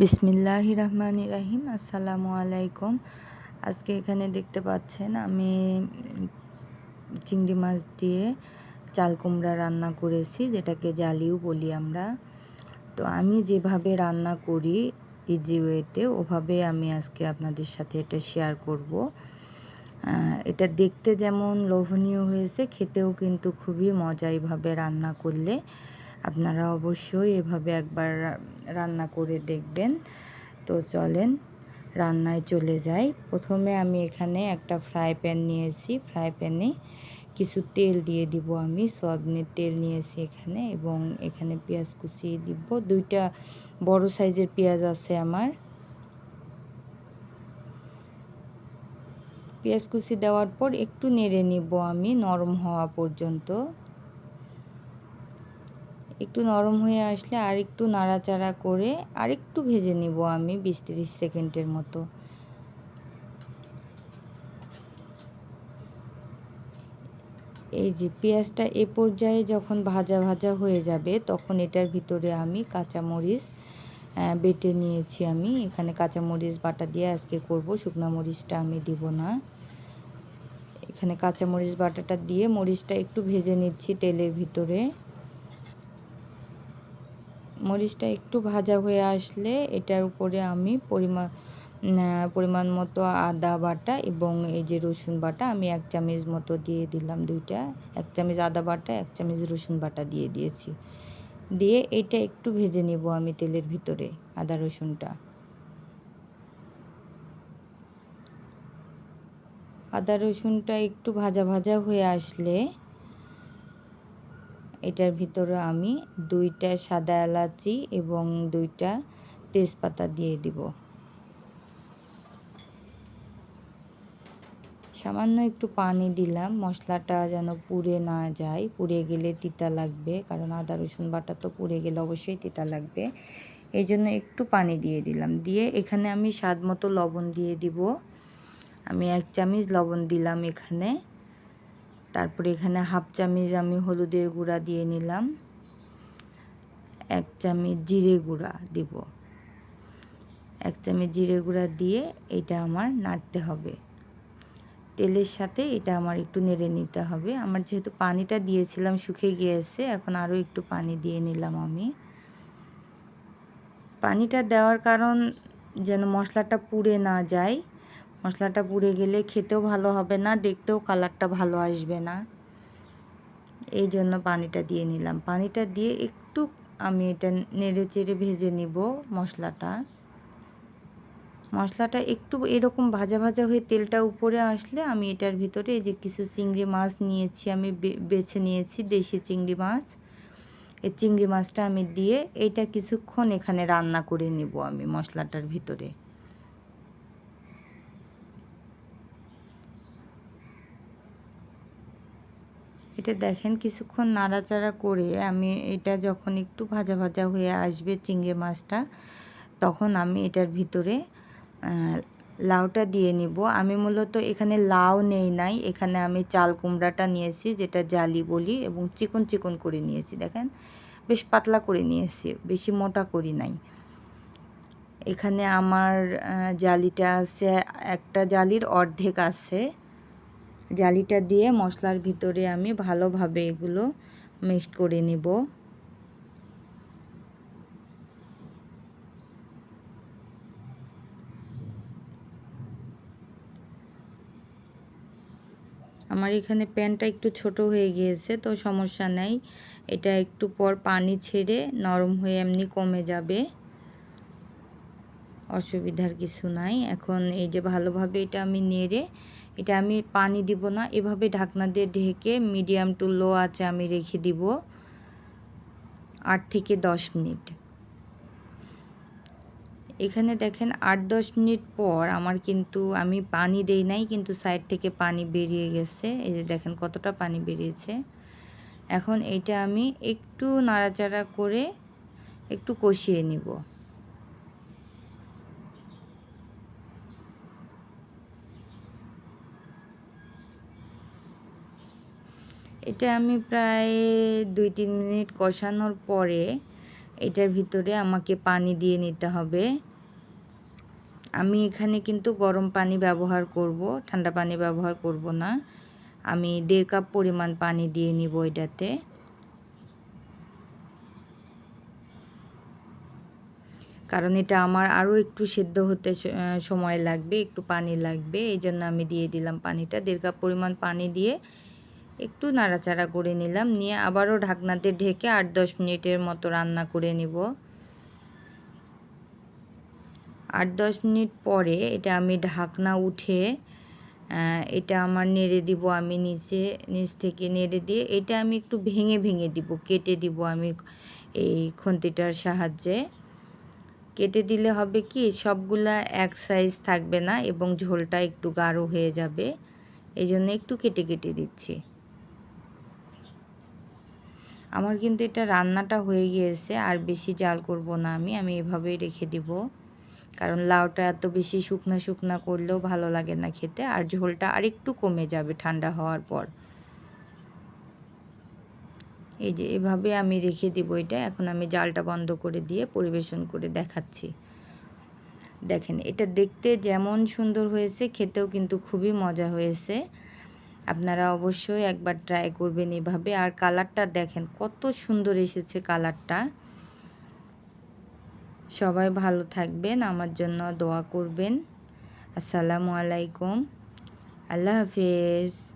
বিসমিল্লাহ রহমান রাহিম, আসসালামু আলাইকুম। আজকে এখানে দেখতে পাচ্ছেন আমি চিংড়ি মাছ দিয়ে চাল কুমড়া রান্না করেছি, যেটাকে জালিও বলি আমরা। তো আমি যেভাবে রান্না করি ইজি ওয়েতে ওভাবে আমি আজকে আপনাদের সাথে এটা শেয়ার করব। এটা দেখতে যেমন লোভনীয় হয়েছে, খেতেও কিন্তু খুবই মজা এইভাবে রান্না করলে। আপনারা অবশ্যই এভাবে একবার রান্না করে দেখবেন। তো চলেন, রান্নায় চলে যাই। প্রথমে আমি এখানে একটা ফ্রাই প্যান নিয়েছি। ফ্রাই প্যানে কিছু তেল দিয়ে দিব আমি। সয়াবিনের তেল নিয়েছি এখানে এবং এখানে পেঁয়াজ কুচিয়ে দিব। দুইটা বড় সাইজের পেঁয়াজ আছে আমার। পেঁয়াজ কুচি দেওয়ার পর একটু নেড়ে নিব আমি নরম হওয়া পর্যন্ত। একটু নরম হয়ে আসলে আর একটু নাড়াচাড়া করে আর একটু ভেজে নিব আমি বিশ তিরিশ সেকেন্ডের মতো। এই যে পেঁয়াজটা এ পর্যায়ে যখন ভাজা ভাজা হয়ে যাবে তখন এটার ভিতরে আমি কাঁচামরিচ বেটে নিয়েছি আমি। এখানে কাঁচামরিচ বাটা দিয়ে আজকে করব, শুকনা মরিচটা আমি দিব না। এখানে কাঁচামরিচ বাটাটা দিয়ে মরিচটা একটু ভেজে নিচ্ছি তেলের ভিতরে। মরিচটা একটু ভাজা হয়ে আসলে এটার উপরে আমি পরিমাণ পরিমাণ মতো আদা বাটা এবং এই যে রসুন বাটা আমি এক চামচ মতো দিয়ে দিলাম দুইটা, এক চামচ আদা বাটা, এক চামচ রসুন বাটা দিয়ে দিয়েছি। দিয়ে এটা একটু ভেজে নেব আমি তেলের ভিতরে আদা রসুনটা। আদা রসুনটা একটু ভাজা ভাজা হয়ে আসলে এটার ভিতরে আমি দুইটা সাদা এলাচি এবং দুইটা তেজপাতা দিয়ে দিব। সামান্য একটু পানি দিলাম, মশলাটা যেন পুড়ে না যায়। পুড়ে গেলে তিতা লাগবে, কারণ আদা, রসুন বাটা তো পুড়ে গেলে অবশ্যই তিতা লাগবে। এই জন্য একটু পানি দিয়ে দিলাম। দিয়ে এখানে আমি স্বাদ মতো লবণ দিয়ে দিব। আমি এক চামচ লবণ দিলাম এখানে। তারপরে এখানে হাফ চামচ আমি হলুদের গুঁড়া দিয়ে নিলাম। এক চামচ জিরে গুঁড়া দিব। এক চামচ জিরে গুঁড়া দিয়ে এটা আমার নাড়তে হবে। তেলের সাথে এটা আমার একটু নেড়ে নিতে হবে। আমার যেহেতু পানিটা দিয়েছিলাম শুকিয়ে গিয়েছে, এখন আরও একটু পানি দিয়ে নিলাম আমি। পানিটা দেওয়ার কারণ যেন মশলাটা পুড়ে না যায়। মশলাটা পুড়ে গেলে খেতেও ভালো হবে না, দেখতেও কালারটা ভালো আসবে না। এই জন্য পানিটা দিয়ে নিলাম। পানিটা দিয়ে একটু আমি এটা নেড়ে চেড়ে ভেজে নিব মশলাটা। মশলাটা একটু এরকম ভাজা ভাজা হয়ে তেলটা উপরে আসলে আমি এটার ভিতরে এই যে কিছু চিংড়ি মাছ নিয়েছি, আমি বেছে নিয়েছি দেশি চিংড়ি মাছ। এই চিংড়ি মাছটা আমি দিয়ে এটা কিছুক্ষণ এখানে রান্না করে নেব আমি মশলাটার ভিতরে। এটা দেখেন কিছুক্ষণ নাড়াচাড়া করে আমি এটা যখন একটু ভাজা ভাজা হয়ে আসবে চিংড়ি মাছটা, তখন আমি এটার ভিতরে লাউটা দিয়ে নিব। আমি মূলত এখানে লাউ নেই নাই, এখানে আমি চাল কুমড়াটা নিয়েছি, যেটা জালি বলি, এবং চিকন চিকন করে নিয়েছি, দেখেন? বেশ পাতলা করে নিয়েছি, বেশি মোটা করি নাই। এখানে আমার জালিটা আছে, একটা জালির অর্ধেক আছে। জালিটা দিয়ে মশলার ভিতরে আমি ভালোভাবে এগুলো মিক্সড করে নিব। আমার এখানে প্যানটা একটু ছোট হয়ে গিয়েছে, তো সমস্যা নাই। এটা একটু পর পানি ছেড়ে নরম হয়ে এমনি কমে যাবে। অসুবিধার কিছু নাই। এখন এই যে ভালোভাবে এটা আমি নেড়ে এটা আমি পানি দিব না, এভাবে ঢাকনা দিয়ে ঢেকে মিডিয়াম টু লো আছে আমি রেখে দিব আট থেকে দশ মিনিট। এখানে দেখেন আট দশ মিনিট পর আমার কিন্তু আমি পানি দেই নাই, কিন্তু সাইড থেকে পানি বেরিয়ে গেছে। এই যে দেখেন কতটা পানি বেরিয়েছে। এখন এইটা আমি একটু নাড়াচাড়া করে একটু কষিয়ে নিব। এটা আমি প্রায় দুই, তিন মিনিট কষানোর পরে এটার ভিতরে আমাকে পানি দিয়ে নিতে হবে। আমি এখানে কিন্তু গরম পানি ব্যবহার করব, ঠান্ডা পানি ব্যবহার করব না। আমি দেড় কাপ পরিমাণ পানি দিয়ে নিব এটাতে। কারণ এটা আমার আরও একটু সেদ্ধ হতে সময় লাগবে, একটু পানি লাগবে। এই জন্য আমি দিয়ে দিলাম পানিটা। দেড় কাপ পরিমাণ পানি দিয়ে একটু নাড়াচাড়া করে নিলাম, নিয়ে আবারও ঢাকনাতে ঢেকে আট দশ মিনিটের মতো রান্না করে নিব। আট দশ মিনিট পরে এটা আমি ঢাকনা উঠে এটা আমার নেড়ে দিব আমি নিচে, নিচ থেকে নেড়ে দিয়ে এটা আমি একটু ভেঙে ভেঙে দিব, কেটে দিব আমি এই খন্তিটার সাহায্যে। কেটে দিলে হবে কি, সবগুলা এক সাইজ থাকবে না এবং ঝোলটা একটু গাঢ় হয়ে যাবে, এই জন্য একটু কেটে কেটে দিচ্ছি। আমার কিন্তু এটা রান্নাটা হয়ে গিয়েছে, আর বেশি জাল করব না আমি আমি এভাবেই রেখে দিব। কারণ লাউটা এত বেশি শুকনা শুকনা করলেও ভালো লাগে না খেতে, আর ঝোলটা আরেকটু কমে যাবে ঠান্ডা হওয়ার পর। এই যে এভাবে আমি রেখে দিব এটা, এখন আমি জালটা বন্ধ করে দিয়ে পরিবেশন করে দেখাচ্ছি। দেখেন, এটা দেখতে যেমন সুন্দর হয়েছে, খেতেও কিন্তু খুবই মজা হয়েছে। আপনারা অবশ্যই একবার ট্রাই করবেন এভাবে। আর কালারটা দেখেন, কত সুন্দর এসেছে কালারটা সবাই ভালো থাকবেন, আমার জন্য দোয়া করবেন। আসসালামু আলাইকুম। আল্লাহ হাফেজ।